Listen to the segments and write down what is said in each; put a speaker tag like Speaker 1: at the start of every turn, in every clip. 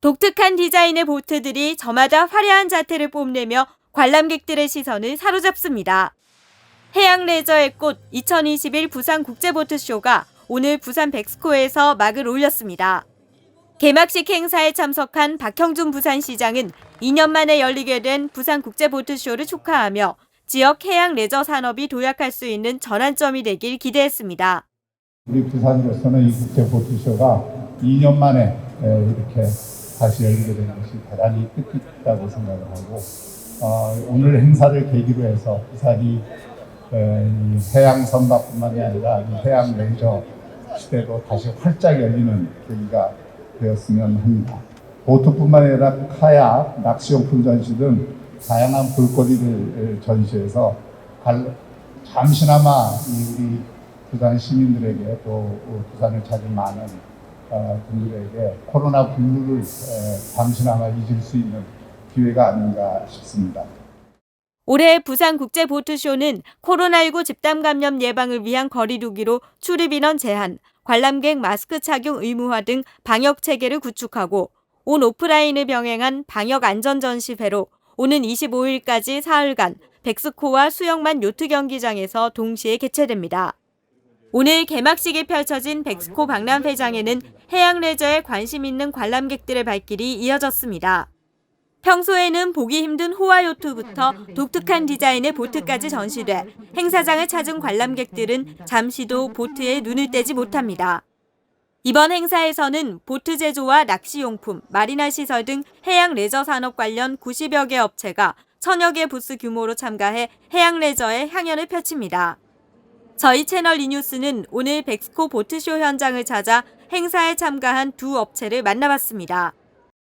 Speaker 1: 독특한 디자인의 보트들이 저마다 화려한 자태를 뽐내며 관람객들의 시선을 사로잡습니다. 해양 레저의 꽃 2021 부산 국제보트쇼가 오늘 부산 백스코에서 막을 올렸습니다. 개막식 행사에 참석한 박형준 부산시장은 2년 만에 열리게 된 부산 국제보트쇼를 축하하며 지역 해양 레저 산업이 도약할 수 있는 전환점이 되길 기대했습니다.
Speaker 2: 우리 부산으로서는 이 국제 보트쇼가 2년 만에 에, 이렇게 다시 열리게 된 것이 대단히 뜻깊다고 생각을 하고 어, 오늘 행사를 계기로 해서 부산이 해양 선박뿐만이 아니라 이 해양 레저 시대로 다시 활짝 열리는 계기가 되었으면 합니다. 보트뿐만 아니라 카약, 낚시용품 전시 등 다양한 볼거리를 전시해서 갈- 잠시나마 이 우리 부산 시민들에게 또 부산을 찾은 많은 어, 분들에게 코로나 분노를 에, 잠시나마 잊을 수 있는 기회가 아닌가 싶습니다.
Speaker 1: 올해 부산 국제보트쇼는 코로나19 집단 감염 예방을 위한 거리두기로 출입 인원 제한, 관람객 마스크 착용 의무화 등 방역 체계를 구축하고 온 오프라인을 병행한 방역 안전 전시회로 오는 25일까지 사흘간 백스코와 수영만 요트 경기장에서 동시에 개최됩니다. 오늘 개막식이 펼쳐진 백스코 박람회장에는 해양 레저에 관심 있는 관람객들의 발길이 이어졌습니다. 평소에는 보기 힘든 호화 요트부터 독특한 디자인의 보트까지 전시돼 행사장을 찾은 관람객들은 잠시도 보트에 눈을 떼지 못합니다. 이번 행사에서는 보트 제조와 낚시용품, 마리나 시설 등 해양 레저 산업 관련 90여 개 업체가 천여 개 부스 규모로 참가해 해양 레저의 향연을 펼칩니다. 저희 채널 이뉴스는 오늘 백스코 보트쇼 현장을 찾아 행사에 참가한 두 업체를 만나봤습니다.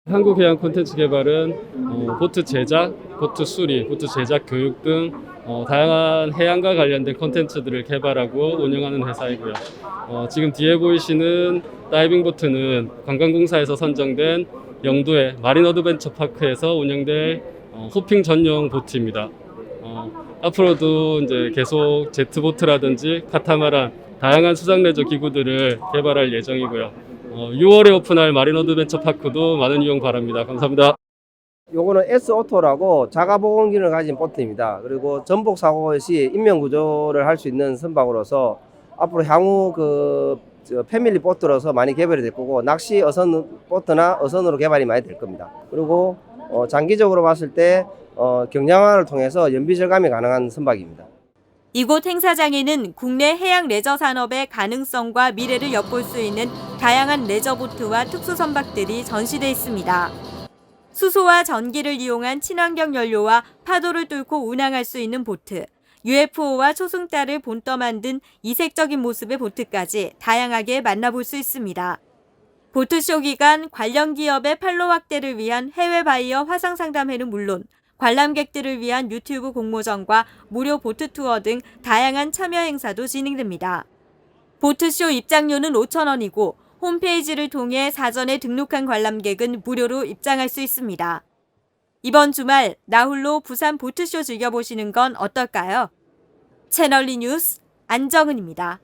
Speaker 3: 한국해양 콘텐츠 개발은 어, 보트 제작, 보트 수리, 보트 제작 교육 등 어, 다양한 해양과 관련된 콘텐츠들을 개발하고 운영하는 회사이고요. 어, 지금 뒤에 보이시는 다이빙 보트는 관광공사에서 선정된 영도의 마린 어드벤처 파크에서 운영될 어, 호핑 전용 보트입니다. 어, 앞으로도 이제 계속 제트보트라든지 카타마란 다양한 수상 레저 기구들을 개발할 예정이고요. 어, 6월에 오픈할 마린 어드벤처 파크도 많은 이용 바랍니다. 감사합니다.
Speaker 4: 요거는 S-오토라고 자가보건 기능을 가진 보트입니다. 그리고 전복 사고 시 인명 구조를 할 수 있는 선박으로서 앞으로 향후 그 저, 패밀리 보트로서 많이 개발이 될 거고 낚시 어선 보트나 어선으로 개발이 많이 될 겁니다. 그리고 어, 장기적으로 봤을 때 어, 경량화를 통해서 연비 절감이 가능한 선박입니다.
Speaker 1: 이곳 행사장에는 국내 해양 레저 산업의 가능성과 미래를 엿볼 수 있는 다양한 레저 보트와 특수 선박들이 전시돼 있습니다. 수소와 전기를 이용한 친환경 연료와 파도를 뚫고 운항할 수 있는 보트, UFO와 초승달을 본떠 만든 이색적인 모습의 보트까지 다양하게 만나볼 수 있습니다. 보트쇼 기간 관련 기업의 판로 확대를 위한 해외 바이어 화상 상담회는 물론 관람객들을 위한 유튜브 공모전과 무료 보트 투어 등 다양한 참여 행사도 진행됩니다. 보트쇼 입장료는 5,000원이고 홈페이지를 통해 사전에 등록한 관람객은 무료로 입장할 수 있습니다. 이번 주말 나홀로 부산 보트쇼 즐겨보시는 건 어떨까요? 채널리 뉴스 안정은입니다.